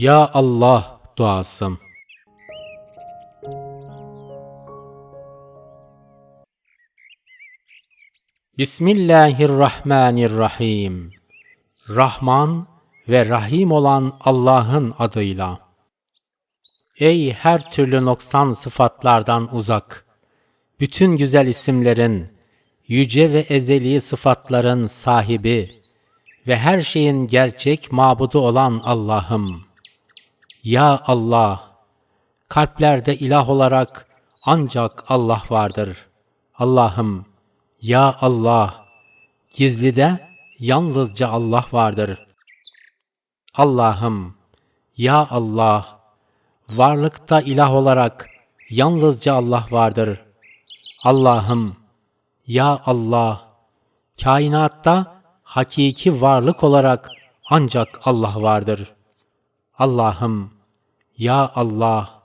Ya Allah duası. Bismillahirrahmanirrahim. Rahman ve Rahim olan Allah'ın adıyla. Ey her türlü noksan sıfatlardan uzak, bütün güzel isimlerin, yüce ve ezeli sıfatların sahibi ve her şeyin gerçek mabudu olan Allah'ım. Ya Allah, kalplerde ilah olarak ancak Allah vardır. Allah'ım, Ya Allah, gizlide yalnızca Allah vardır. Allah'ım, Ya Allah, varlıkta ilah olarak yalnızca Allah vardır. Allah'ım, Ya Allah, kainatta hakiki varlık olarak ancak Allah vardır. Allah'ım, Ya Allah,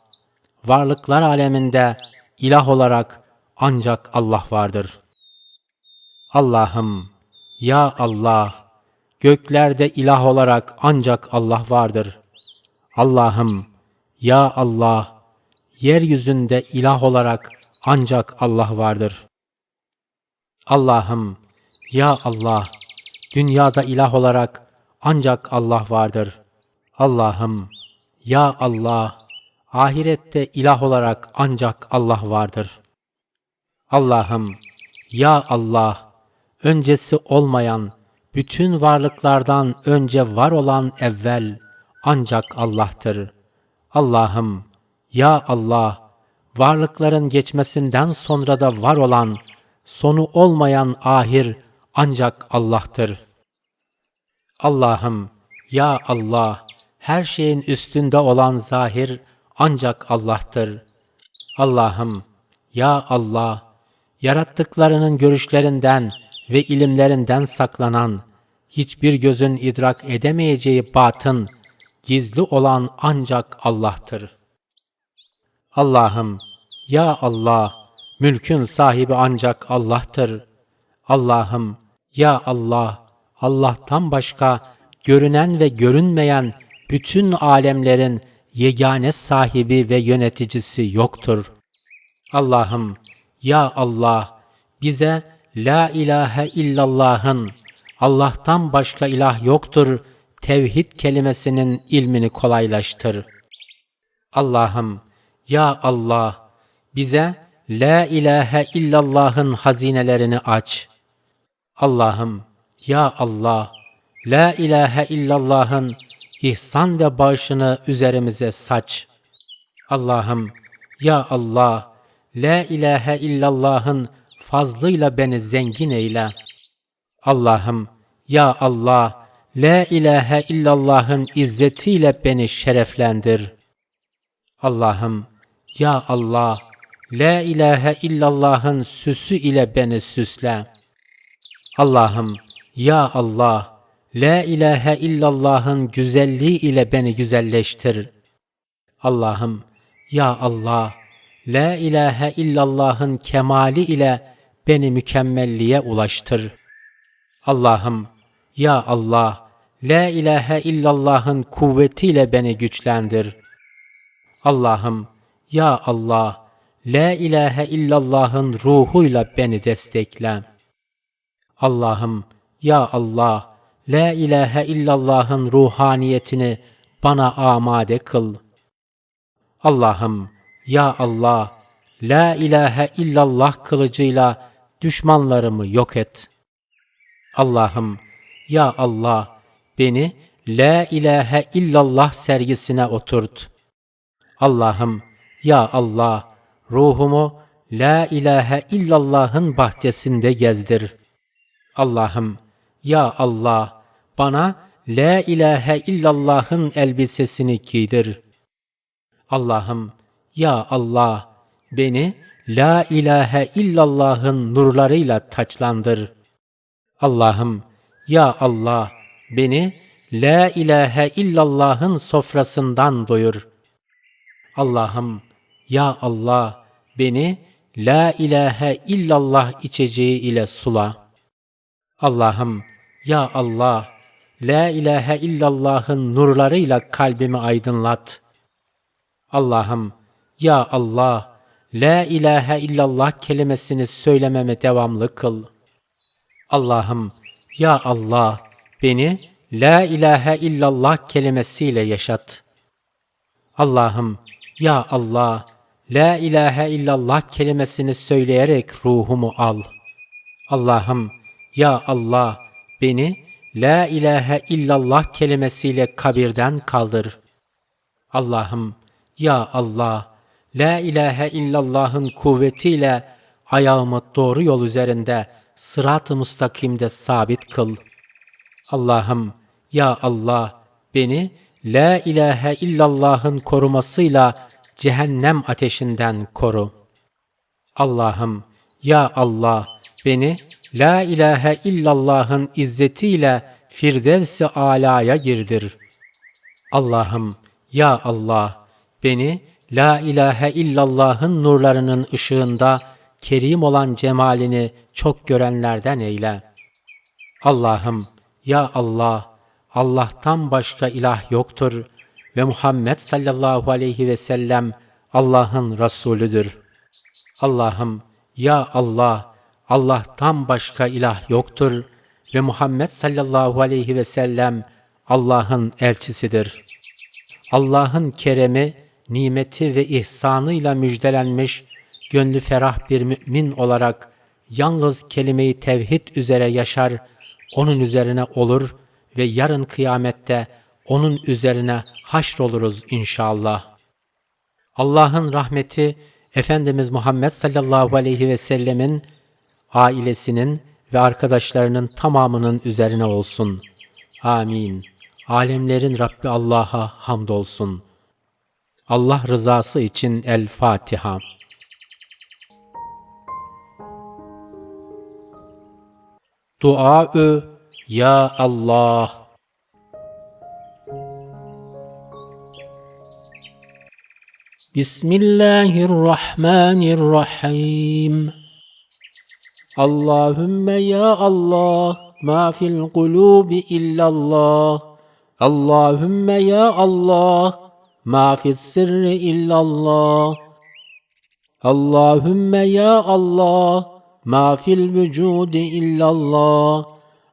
varlıklar aleminde ilah olarak ancak Allah vardır. Allah'ım, Ya Allah, göklerde ilah olarak ancak Allah vardır. Allah'ım, Ya Allah, yeryüzünde ilah olarak ancak Allah vardır. Allah'ım, Ya Allah, dünyada ilah olarak ancak Allah vardır. Allah'ım, Ya Allah, ahirette ilah olarak ancak Allah vardır. Allah'ım, Ya Allah, öncesi olmayan, bütün varlıklardan önce var olan evvel ancak Allah'tır. Allah'ım, Ya Allah, varlıkların geçmesinden sonra da var olan, sonu olmayan ahir ancak Allah'tır. Allah'ım, Ya Allah, her şeyin üstünde olan zahir ancak Allah'tır. Allah'ım, Ya Allah, yarattıklarının görüşlerinden ve ilimlerinden saklanan, hiçbir gözün idrak edemeyeceği batın, gizli olan ancak Allah'tır. Allah'ım, Ya Allah, mülkün sahibi ancak Allah'tır. Allah'ım, Ya Allah, Allah'tan başka görünen ve görünmeyen bütün alemlerin yegane sahibi ve yöneticisi yoktur. Allah'ım, Ya Allah, bize La ilahe illallah'ın Allah'tan başka ilah yoktur tevhid kelimesinin ilmini kolaylaştır. Allah'ım, Ya Allah, bize La ilahe illallah'ın hazinelerini aç. Allah'ım, Ya Allah, La ilahe illallah'ın ihsan ve bağışını üzerimize saç. Allah'ım, Ya Allah, La ilahe illallah'ın fazlıyla beni zengin eyle. Allah'ım, Ya Allah, La ilahe illallah'ın izzetiyle beni şereflendir. Allah'ım, Ya Allah, La ilahe illallah'ın süsü ile beni süsle. Allah'ım, Ya Allah, La ilahe illallah'ın güzelliği ile beni güzelleştir. Allah'ım, Ya Allah, La ilahe illallah'ın kemali ile beni mükemmelliğe ulaştır. Allah'ım, Ya Allah, La ilahe illallah'ın kuvvetiyle beni güçlendir. Allah'ım, Ya Allah, La ilahe illallah'ın ruhuyla beni destekle. Allah'ım, Ya Allah, La ilahe illallah'ın ruhaniyetini bana amade kıl. Allah'ım, Ya Allah, La ilahe illallah kılıcıyla düşmanlarımı yok et. Allah'ım, Ya Allah, beni La ilahe illallah sergisine oturt. Allah'ım, Ya Allah, ruhumu La ilahe illallah'ın bahçesinde gezdir. Allah'ım, Ya Allah, bana La ilahe illallah'ın elbisesini giydir. Allah'ım, Ya Allah, beni La ilahe illallah'ın nurlarıyla taçlandır. Allah'ım, Ya Allah, beni La ilahe illallah'ın sofrasından doyur. Allah'ım, Ya Allah, beni La ilahe illallah içeceği ile sula. Allah'ım ya Allah La ilahe illallah'ın nurlarıyla kalbimi aydınlat. Allah'ım ya Allah La ilahe illallah kelimesini söylememe devamlı kıl. Allah'ım ya Allah beni La ilahe illallah kelimesiyle yaşat. Allah'ım ya Allah La ilahe illallah kelimesini söyleyerek ruhumu al. Allah'ım ya Allah beni La ilahe illallah kelimesiyle kabirden kaldır. Allah'ım ya Allah La ilahe illallah'ın kuvvetiyle ayağımı doğru yol üzerinde sırat-ı mustakimde sabit kıl. Allah'ım ya Allah beni La ilahe illallah'ın korumasıyla cehennem ateşinden koru. Allah'ım ya Allah beni La ilahe illallah'ın izzetiyle Firdevs-i alaya girdir. Allah'ım ya Allah beni La ilahe illallah'ın nurlarının ışığında kerim olan cemalini çok görenlerden eyle. Allah'ım ya Allah Allah'tan başka ilah yoktur ve Muhammed sallallahu aleyhi ve sellem Allah'ın Resulüdür. Allah'ım ya Allah Allah'tan başka ilah yoktur ve Muhammed sallallahu aleyhi ve sellem Allah'ın elçisidir. Allah'ın keremi, nimeti ve ihsanıyla müjdelenmiş, gönlü ferah bir mümin olarak yalnız kelimeyi tevhid üzere yaşar, onun üzerine olur ve yarın kıyamette onun üzerine haşroluruz inşallah. Allah'ın rahmeti Efendimiz Muhammed sallallahu aleyhi ve sellemin ailesinin ve arkadaşlarının tamamının üzerine olsun. Amin. Alemlerin Rabbi Allah'a hamdolsun. Allah rızası için El Fatiha. Duaü Ya Allah Bismillahirrahmanirrahim. Allahümme ya Allah ma fil kulubi illallah. Allahümme ya Allah ma fis sirri illallah. Allahümme ya Allah ma fil vücudi illallah.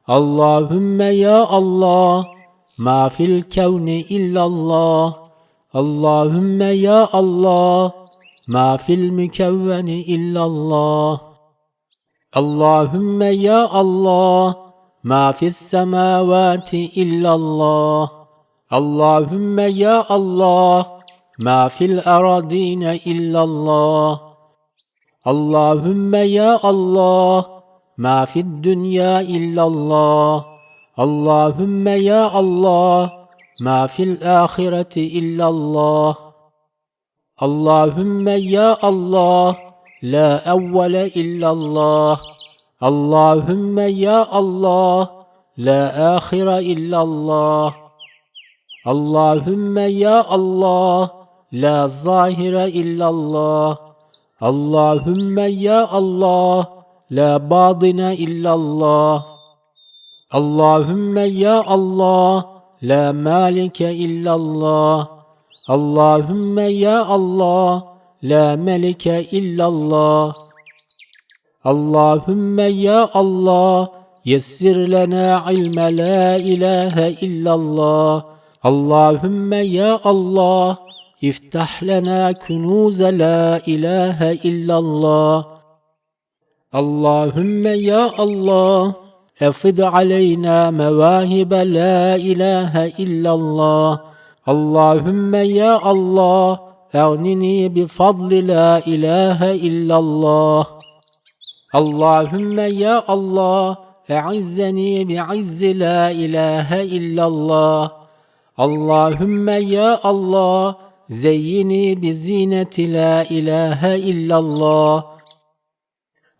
Allahümme ya Allah ma fil kevni illallah Allahümme ya Allah ma fil mükevveni illallah. Allahümme ya Allah ma fis semavati illallah. Allahümme ya Allah ma fil aradine illallah. Allahümme ya Allah ma fid dünya illallah. Allahümme ya Allah ma fil ahireti illallah Allahümme ya Allah La evvele illallah. Allahümme ya Allah. La ahire illallah. Allahümme ya Allah. La zahire illallah. Allahümme ya Allah. La badine illallah. Allahümme ya Allah. La malike illallah. Allahümme ya Allah. La melike illallah. Allahümme ya Allah yessir lena ilme la ilahe illallah. Allahümme ya Allah iftah lena kunuze la ilahe illallah. Allahümme ya Allah efid aleyna mevahibe la ilahe illallah. Allahümme ya Allah اغنني بفضل لا إله إلا الله اللهم يا الله أعزني بعز لا إله إلا الله اللهم يا الله زيني بزينة لا إله إلا الله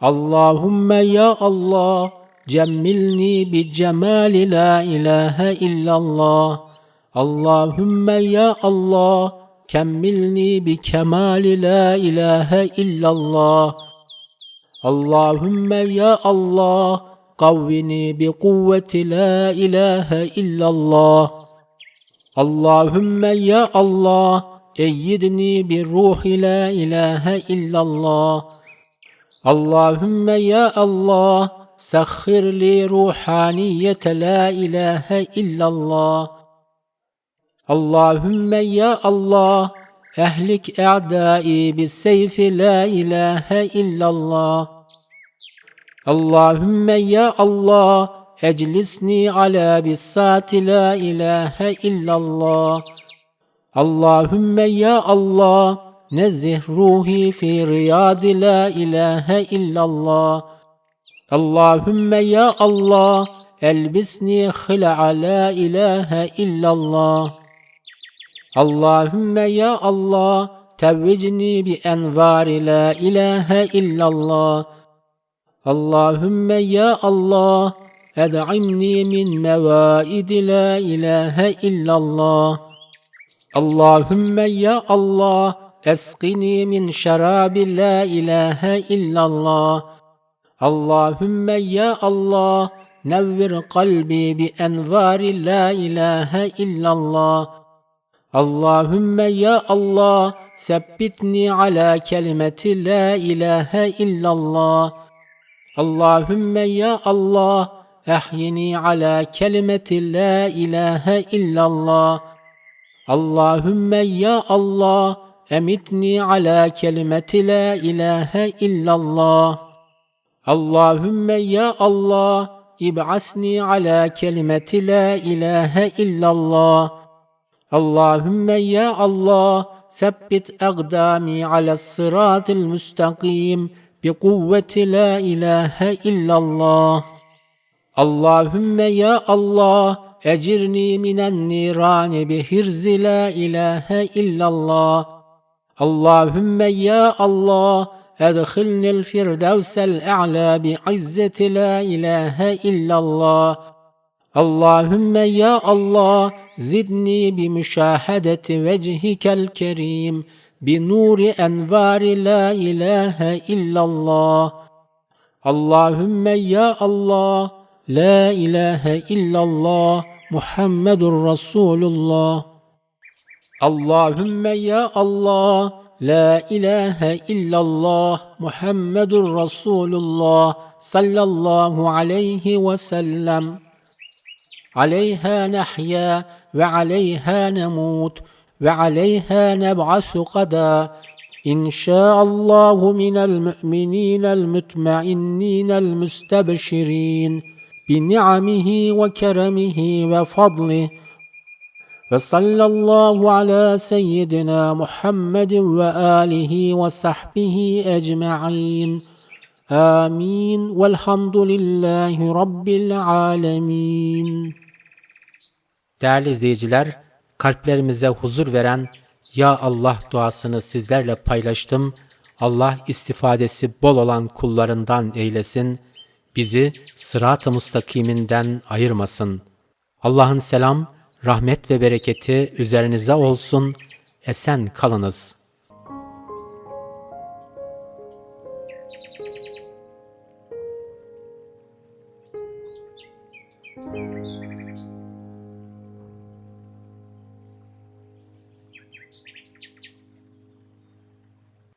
اللهم يا الله Cemmilni bi cemali la ilahe illallah. Allahümme ya Allah. Kemmilni bi kemali la ilahe illallah. Allahümme ya Allah. Kavvini bi kuvveti la ilahe illallah. Allahümme ya Allah. Eyyidni bir ruhi la ilahe illallah. Allahümme ya Allah سخر لي روحانية لا إله إلا الله اللهم يا الله أهلك أعدائي بالسيف لا إله إلا الله اللهم يا الله أجلسني على بساط لا إله إلا الله اللهم يا الله نزه روحي في رياض لا إله إلا الله Allahümme ya Allah elbisni hıla'a la ilahe illallah. Allahümme ya Allah tevvicni bi envari la ilahe illallah. Allahümme ya Allah ed'imni min mevaidi la ilahe illallah. Allahümme ya Allah esqini min şerabi la ilahe illallah. Allahümme ya Allah nevvir kalbi bi envari la ilahe illallah. Allahümme ya Allah sebbitni ala kelimeti la ilahe illallah. Allahümme ya Allah ehyini ala kelimeti la ilahe illallah. Allahümme ya Allah emitni ala kelimeti la ilahe illallah. Allahümme ya Allah ib'asni ala kelimeti la ilahe illallah. Allahümme ya Allah sebbit agdami ala sıratil müstakim bi kuvveti la ilahe illallah. Allahümme ya Allah ecirni minen nirani bi hirzi la ilahe illallah. Allahümme ya Allah أدخلني الفردوس الأعلى بعزة لا إله إلا الله. اللهم يا الله زدني بمشاهدة وجهك الكريم بنور أنوار لا إله إلا الله. اللهم يا الله لا إله إلا الله محمد رسول الله. اللهم يا الله لا إله إلا الله محمد رسول الله صلى الله عليه وسلم. عليها نحيا وعليها نموت وعليها نبعث غدا. إن شاء الله من المؤمنين المطمئنين المستبشرين بنعمه وكرمه وفضله وصلى الله على سيدنا محمد وآله وصحبه أجمعين آمين والحمد لله رب العالمين Değerli izleyiciler, kalplerimize huzur veren Ya Allah duasını sizlerle paylaştım. Allah istifadesi bol olan kullarından eylesin. Bizi sırat-ı mustakiminden ayırmasın. Allah'ın selam, rahmet ve bereketi üzerinize olsun. Esen kalınız.